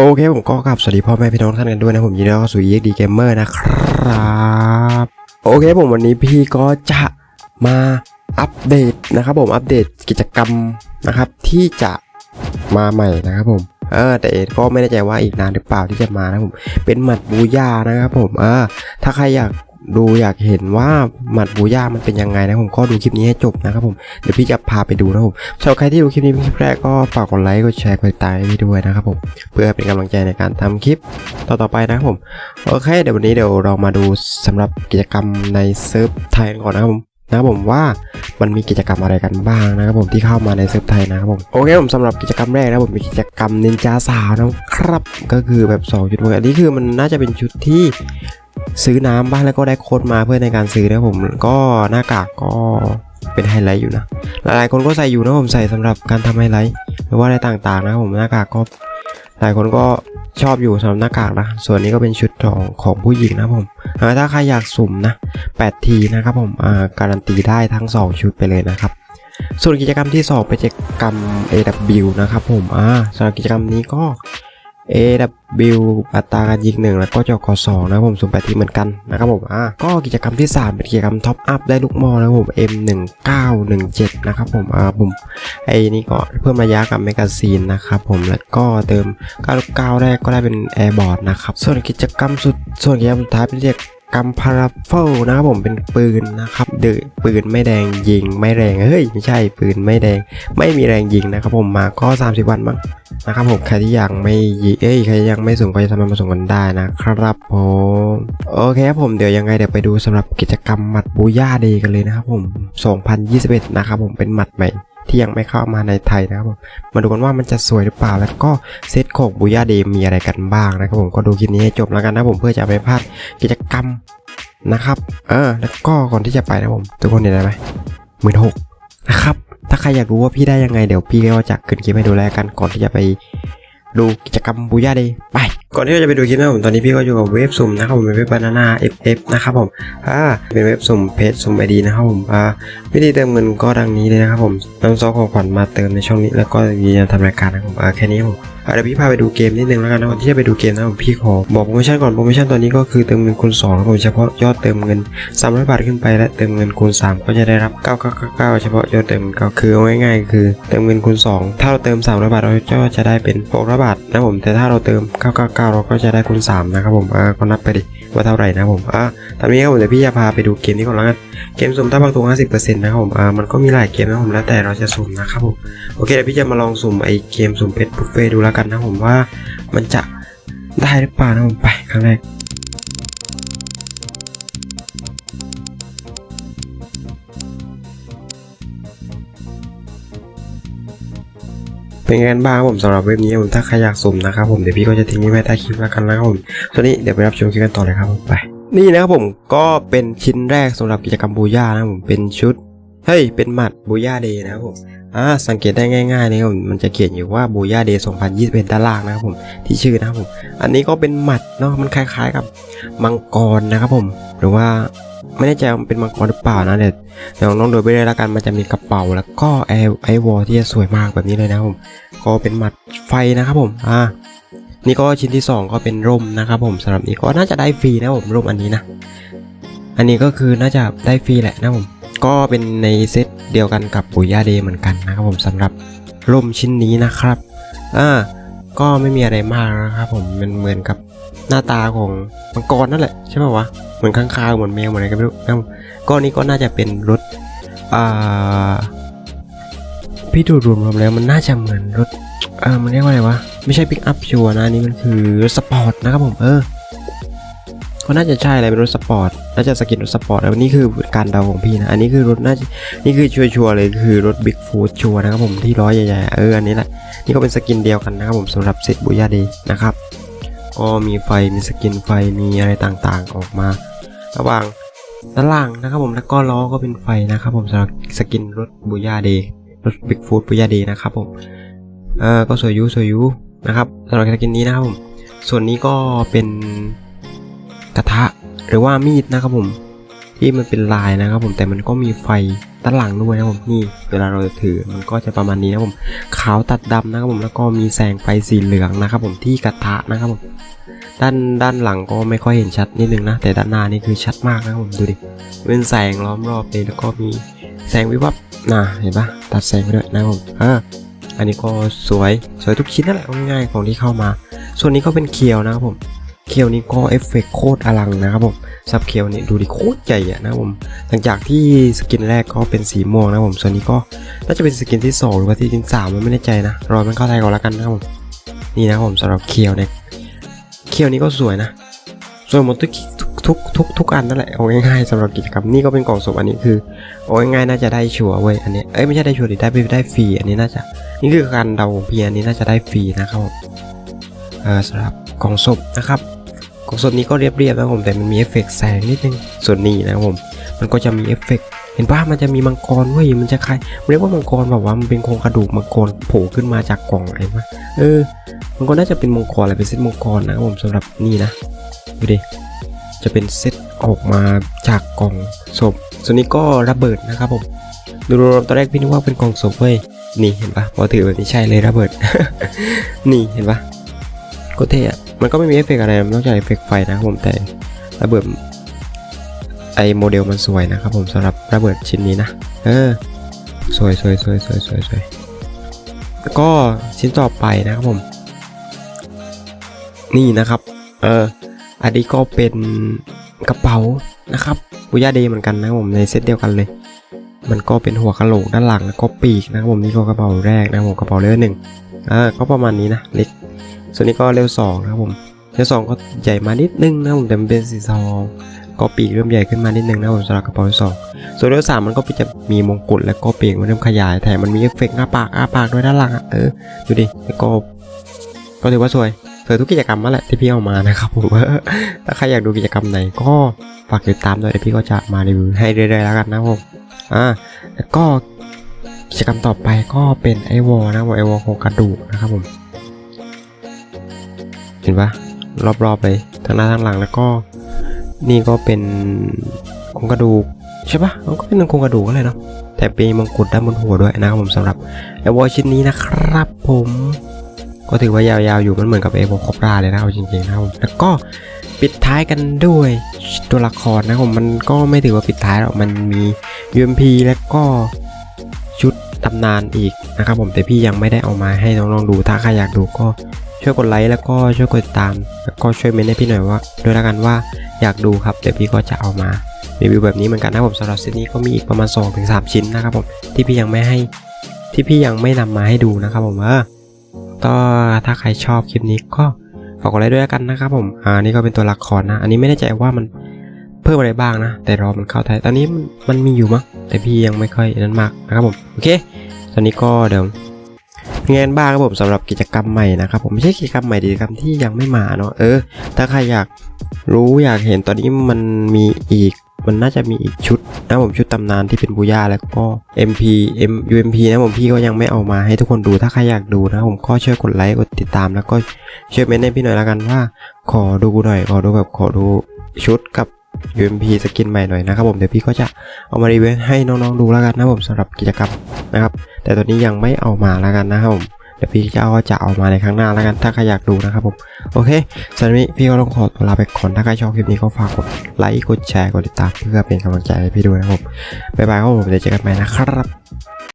โอเคผมก็กลับสวัสดีพ่อแม่พี่น้องท่านกันด้วยนะผมยินดีต้อนรับสู่ EXD Gamer นะครับโอเคผมวันนี้พี่ก็จะมาอัปเดตนะครับผมอัปเดตกิจกรรมนะครับที่จะมาใหม่นะครับผมเออแต่ก็ไม่แน่ใจว่าอีกนานหรือเปล่าที่จะมานะผมเป็นหมัดบูยานะครับผมเออถ้าใครอยาก ดูอยากเห็นว่าหมัดบูย่ามันเป็นยังไงนะผมก็ดูคลิปนี้ให้จบนะครับผมเดี๋ยวพี่จะพาไปดูนะครับผมสำหรับใครที่ดูคลิปนี้เป็นคลิปแรกก็ฝากกดไลค์กดแชร์กดติดตามให้พี่ด้วยนะครับผมเพื่อเป็นกำลังใจในการทำคลิปต่อๆไปนะครับผมโอเคเดี๋ยววันนี้เดี๋ยวเรามาดูสำหรับกิจกรรมในเซิร์ฟไทยกันก่อนนะครับผม นะครับผมว่ามันมีกิจกรรมอะไรกันบ้างนะครับผมที่เข้ามาในเซิร์ฟไทยนะครับผมโอเคผมสำหรับกิจกรรมแรกนะผมเป็นกิจกรรมนินจาสาวนะครับ ก็คือแบบ2จุดเหมืออันนี้คือมันน่าจะเป็นชุดที่ซื้อน้ำบ้างแล้วก็ได้โค้ดมาเพื่อในการซื้อนะผมก็หน้ากากก็เป็นไฮไลท์อยู่นะ หลายๆคนก็ใส่อยู่นะผมใส่สำหรับการทำไฮไลท์หรือว่าอะไรต่างๆนะผมหน้ากากก็หลายคนก็ชอบอยู่สำหรับหน้ากากนะส่วนนี้ก็เป็นชุดของของผู้หญิงนะผม ถ้าใครอยากสุ่มนะ8ทีนะครับผมการันตีได้ทั้ง 2 ชุดไปเลยนะครับ ส่วนกิจกรรมที่ 2 เป็นกิจกรรม AW นะครับผมสำหรับกิจกรรมนี้ก็ AW อัตราการยิงหนึ่งแล้วก็จกสองนะครับผมสุ่มแปดทีเหมือนกันนะครับผมอ่าก็กิจกรรมที่ 3 เป็นกิจกรรมท็อปอัพได้ลูกมอนะครับผม M1917 นะครับผมอ่าผมไอ้นี่ก็เพิ่มระยะกับแมกกาซีนนะครับผมแล้วก็เติม99แรกก็ได้เป็นแอร์บอร์ดนะครับส่วนกิจกรรมสุดส่วนกิจกรรมสุดท้ายเป็นเรียกกรรมพาราเฟลนะครับผมเป็นปืนนะครับเดือปืนไม่แดงยิงไม่แรงเฮ้ยไม่ใช่ปืนไม่แดงไม่มีแรงยิงนะครับผมมาก็ 30 วันมั้ง นะครับผมใครที่ยังไม่ยิงเอ้ยใครยังไม่ส่งก็จะสามารถมาส่งกันได้นะครับผมโอเคครับผมเดี๋ยวยังไงเดี๋ยวไปดูสำหรับกิจกรรมหมัดบูย่าเดย์กันเลยนะครับผม 2021 นะครับผมเป็นหมัดใหม่ที่ยังไม่เข้ามาในไทยนะครับผมมาดูกันว่ามันจะสวยหรือเปล่า แล้วก็เซตของบูย่าเดย์มีอะไรกันบ้างนะครับผมก็ดูคลิปนี้ให้จบแล้วกันนะผมเพื่อจะไม่พลาดกิจกรรมนะครับ เออ แล้วก็ก่อนที่จะไปนะผม ทุกคนเห็นได้ไหมหมื่นหกนะครับ ถ้าใครอยากรู้ว่าพี่ได้ยังไงเดี๋ยวพี่ก็จะขึ้นคลิปให้ดูแลกันก่อนที่จะไปดูกิจกรรมบูย่าเดย์ไปก่อนที่เราจะไปดูคลิปนะผมตอนนี้พี่ก็อยู่กับเว็บสุ่มนะครับผมเป็นเว็บบานาน่า FF นะครับผมอ่าเป็นเว็บสุ่มเพจสุ่มไอดีนะครับผมอ่าวิธีเติมเงินก็ดังนี้เลยนะครับผมนำซองของขวัญมาเติมในช่องนี้แล้วก็ยืนยันทำรายการนะครับผมอ่าแค่นี้ผมอ่าเดี๋ยวพี่พาไปดูเกมนิดนึงแล้วกันนะก่อนที่จะไปดูเกมนะผมพี่ขอบอกโปรโมชั่นก่อนโปรโมชั่นตัวนี้ก็คือเติมเงินคูณ2นะครับผมเฉพาะยอดเติมเงิน300บาทขึ้นไปและเติมเงินคูณ 3 ก็จะได้รับ 999 เฉพาะยอดเติมก็คือง่ายๆคือเติมเงินคูณ 2 ถ้าเราเติม300บาทเราก็จะได้เป็น600บาทนะผมแต่ถ้าเราเติม 999เราก็จะได้คูณ3นะครับผมอ่าก็นับไปดิว่าเท่าไหร่นะผมอ่าตอนนี้ครับผมเดี๋ยวพี่จะพาไปดูเกมนี้ก่อนล้วกันเกมสุ่มถ้าบางตัว50%นะครับผมอ่ามันก็มีหลายเกมนะผมแล้วแต่เราจะสุ่มนะครับผมโอเคเดี๋ยวพี่จะมาลองสุ่มไอเกมสุ่มเพชรบุฟเฟ่ดูแล้วกันนะผมว่ามันจะได้หรือเปล่านะผมไปครั้งแรก เป็นไงกันบ้างผมสำหรับเว็บนี้ผมถ้าใครอยากสุ่มนะครับผมเดี๋ยวพี่ก็จะทิ้งไว้ใต้คลิปแล้วกันนะครับผมส่วนนี้เดี๋ยวไปรับชมคลิปกันต่อเลยครับผมไปนี่นะครับผมก็เป็นชิ้นแรกสำหรับกิจกรรมบูย่านะผมเป็นชุด เฮ้ย เป็นหมัดบูย่าเดย์นะครับผมอ่าสังเกตได้ง่ายๆนะครับมันจะเขียนอยู่ว่าบูย่าเดย์2021ด้านล่างนะครับผมที่ชื่อนะครับผม อันนี้ก็เป็นหมัดเนาะมันคล้ายๆกับมังกรนะครับผม หรือว่าไม่แน่ใจว่ามันเป็นมังกรหรือเปล่านะเดี๋ยวเดี๋ยวน้องดูไปเลยล้วกันมันจะมีกระเป๋าแล้วก็ไอไอวอลที่จะสวยมากแบบนี้เลยนะครับผม ก็เป็นหมัดไฟนะครับผมอ่านี่ก็ชิ้นที่สองก็เป็นร่มนะครับผมสำหรับนี้ก็น่าจะได้ฟรีนะครับผมร่มอันนี้นะ อันนี้ก็คือน่าจะได้ฟรีแหละนะผม ก็เป็นในเซตเดียวกันกับปุ๋ยยาเดเหมือนกันนะครับผมสำหรับร่มชิ้นนี้นะครับอ่าก็ไม่มีอะไรมากนะครับผมมันเหมือนกับหน้าตาของมังกรนั่นแหละใช่ป่าวะเหมือนข้างคาวเหมือนแมวเหมือนอะไรก็ไม่รู้นะครับก็นี่ก็น่าจะเป็นรถอ่าพี่ดูรวมๆแล้วมันน่าจะเหมือนรถเออมันเรียกว่าอะไรวะไม่ใช่ปิกอัพชัวร์นะนนี่มันคือรถสปอร์ตนะครับผมเออ ก็น่าจะใช่อะไรเป็นรถสปอร์ตน่าจะสกินรถสปอร์ตแล้วนี่คือการเดาของพี่นะอันนี้คือรถน่านี่คือชัวร์เลยคือรถบิ๊กฟูดชัวร์นะครับผมที่ล้อยใหญ่ๆเอออันนี้แหละนี่ก็เป็นสกินเดียวกันนะครับผมสำหรับเซตบุยาดีนะครับก็มีไฟมีสกินไฟมีอะไรต่างๆออกมา ระหว่างด้านล่างนะครับผมแล้วก็ล้อก็เป็นไฟนะครับผมสำหรับสกินรถบุยาดีรถบิ๊กฟูดบุยาดีนะครับผมเออก็สวยยูสวยยูนะครับสำหรับสกินนี้นะครับผมส่วนนี้ก็เป็น กระทะหรือว่ามีดนะครับผม ที่มันเป็นลายนะครับผมแต่มันก็มีไฟด้านหลังด้วยนะครับผมนี่เวลาเราถือมันก็จะประมาณนี้นะครับผมขาวตัดดำนะครับผมแล้วก็มีแสงไฟสีเหลืองนะครับผมที่กระทะนะครับผมด้านด้านหลังก็ไม่ค่อยเห็นชัดนิดนึงนะ แต่ด้านหน้านี่คือชัดมากนะครับผมดูดิเป็นแสงล้อมรอบเลยแล้วก็มีแสงวิบวับนะเห็นปะตัดแสงไปด้วยนะครับผมอ่าอันนี้ก็สวยสวยทุกชิ้นนั่นแหละง่ายๆของที่เข้ามา ส่วนนี้ก็เป็นเคียวนะครับผม เคียวนี้ก็เอฟเฟกต์โคตรอลังนะครับผมซับเคียวนี่ดูดิโคตรใหญ่อะนะผมหลังจากที่สกินแรกก็เป็นสีม่วงนะผมส่วนนี้ก็น่าจะเป็นสกินที่ 2 หรือว่าที่สามมันไม่แน่ใจนะรอมันเข้าไทยก่อนแล้วกันนะครับผมนี่นะผมสำหรับเคียวเนี่ยเคียวนี้ก็สวยนะสวยหมดทุกทุกทุกทุกอันนั่นแหละเอาง่ายๆสำหรับกิจกรรมนี่ก็เป็นกล่องศพอันนี้คือเอาง่ายๆน่าจะได้ชัวร์เว้ยอันนี้เอ้ยไม่ใช่ได้ชัวร์ดิได้ได้ฟรีอันนี้น่าจะนี่คือการเดาของพี่อันนี้น่าจะได้ฟรีนะครับผมเออสำหรับกล่องศพนะครับ กล่องศพนี้ก็เรียบๆนะครับผมแต่มันมีเอฟเฟกต์แสงนิดนึงส่วนนี้นะครับผมมันก็จะมีเอฟเฟกต์เห็นป่ะมันจะมีมังกรเว้ยมันจะคล้ายมันเรียกว่ามังกรแบบว่ามันเป็นโครงกระดูกมังกรโผล่ขึ้นมาจากกล่องอะไรวะเออ มันก็น่าจะเป็นมังกรอะไรเป็นเซตมังกรนะครับผมสำหรับนี่นะดูดิจะเป็นเซตออกมาจากกล่องศพส่วนนี้ก็ระเบิดนะครับผมดูรวมตอนแรกพี่นึกว่าเป็นกล่องศพเว้ยนี่เห็นปะพอถือแบบนี้ใช่เลยระเบิด นี่เห็นปะโคตรเท่อะ มันก็ไม่มีเอฟเฟกต์อะไรนอกจากเอฟเฟกต์ไฟนะครับผมแต่ระเบิดไอโมเดลมันสวยนะครับผมสำหรับระเบิดชิ้นนี้นะ เออ สวยสวยสวยสวยสวยสวยแล้วก็ชิ้นต่อไปนะครับผม นี่นะครับ เอออันนี้ก็เป็นกระเป๋านะครับบุย่าเดย์เหมือนกันนะครับผมในเซตเดียวกันเลย มันก็เป็นหัวกะโหลกด้านหลังแล้วก็ปีกนะครับผมนี่ก็กระเป๋าแรกนะครับผมกระเป๋าเลเวลหนึ่งเอ่าก็ประมาณนี้นะเล็ก ส่วนนี้ก็เลเวลสองนะครับผมเลเวลสองก็ใหญ่มานิดนึงนะครับผมแต่มันเป็นสีทองก็ปีกเริ่มใหญ่ขึ้นมานิดนึงนะผมสำหรับกระเป๋าที่สองส่วนเรื่อสามมันก็จะมีมงกุฎแล้วก็ปีกมันเริ่มขยายแถมมันมีเอฟเฟกต์อ้าปากอ้าปากด้วยด้านหลังอะเออดูดิแล้วก็ก็ถือว่าสวยสวยทุกกิจกรรมนั่นแหละที่พี่เอามานะครับผมถ้าใครอยากดูกิจกรรมไหนก็ฝากติดตามด้วยเดี๋ยวพี่ก็จะมารีวิวให้เรื่อยๆแล้วกันนะผมอ่าแล้วก็กิจกรรมต่อไปก็เป็นไอวอลนะไอวอลโครงกระดูกนะครับผมเห็นปะรอบๆเลยทั้งหน้าทั้งหลังแล้วก็ นี่ก็เป็นโครงกระดูกใช่ปะมันก็เป็นโครงกระดูกก็เลยเนาะแต่เป็นมงกุฎด้านบนหัวด้วยนะครับผมสำหรับไอวอลชิ้นนี้นะครับผมก็ถือว่ายาวๆอยู่มันเหมือนกับไอวอลคอปราเลยนะเอาจริงๆนะครับแล้วก็ปิดท้ายกันด้วยตัวละครนะครับผมมันก็ไม่ถือว่าปิดท้ายหรอกมันมี UMP แล้วก็ชุดตำนานอีกนะครับผมแต่พี่ยังไม่ได้เอามาให้น้องๆดูถ้าใครอยากดูก็ ช่วยกดไลค์แล้วก็ช่วยกดติดตาม แล้วก็ช่วยเมนให้พี่หน่อยว่าด้วยละกันว่าอยากดูครับเดี๋ยวพี่ก็จะเอามารีวิวแบบนี้เหมือนกันนะผมสำหรับเซตนี้ก็มีอีกประมาณ 2-3 ชิ้นนะครับผมที่พี่ยังไม่ให้ที่พี่ยังไม่นำมาให้ดูนะครับผมเออก็ถ้าใครชอบคลิปนี้ก็ฝากกดไลค์ด้วยกันนะครับผมอ่านี่ก็เป็นตัวละครนะ อันนี้ไม่แน่ใจว่ามันเพิ่มอะไรบ้างนะ แต่รอมันเข้าไทยตอนนี้มันมันมีอยู่มั้งแต่พี่ยังไม่ค่อยนั้นมากนะครับผมโอเค ตอนนี้ก็เดี๋ยว เงานบ้างครับผมสำหรับกิจกรรมใหม่นะครับผมไม่ใช่กิจกรรมใหม่กิจกรรมที่ยังไม่มาเนาะเออ ถ้าใครอยากรู้อยากเห็นตอนนี้มันมีอีกมันน่าจะมีอีกชุดนะผมชุดตำนานที่เป็นบูย่าแล้วก็ MP M UMP นะผมพี่ก็ยังไม่เอามาให้ทุกคนดูถ้าใครอยากดูนะผมก็ช่วยกดไลค์กดติดตามแล้วก็ช่วยเมนให้พี่หน่อยละกันว่า ขอดูหน่อยขอดูแบบขอดูชุดกับ UMP สกินใหม่หน่อยนะครับผมเดี๋ยวพี่ก็จะเอามารีวิวให้น้องๆดูแล้วกันนะผมสำหรับกิจกรรม นะครับ แต่ตอนนี้ยังไม่เอามาแล้วกันนะครับผมเดี๋ยวพี่จะเอาจะเอามาในครั้งหน้าแล้วกันถ้าใครอยากดูนะครับผมโอเคสำหรับวันนี้พี่ก็ต้องขอตัวลาไปก่อนถ้าใครชอบคลิปนี้ก็ฝากกดไลค์กดแชร์กดติดตามเพื่อเป็นกำลังใจให้พี่ด้วยนะครับผมบ๊ายบายครับผมเดี๋ยวเจอกันใหม่นะครับ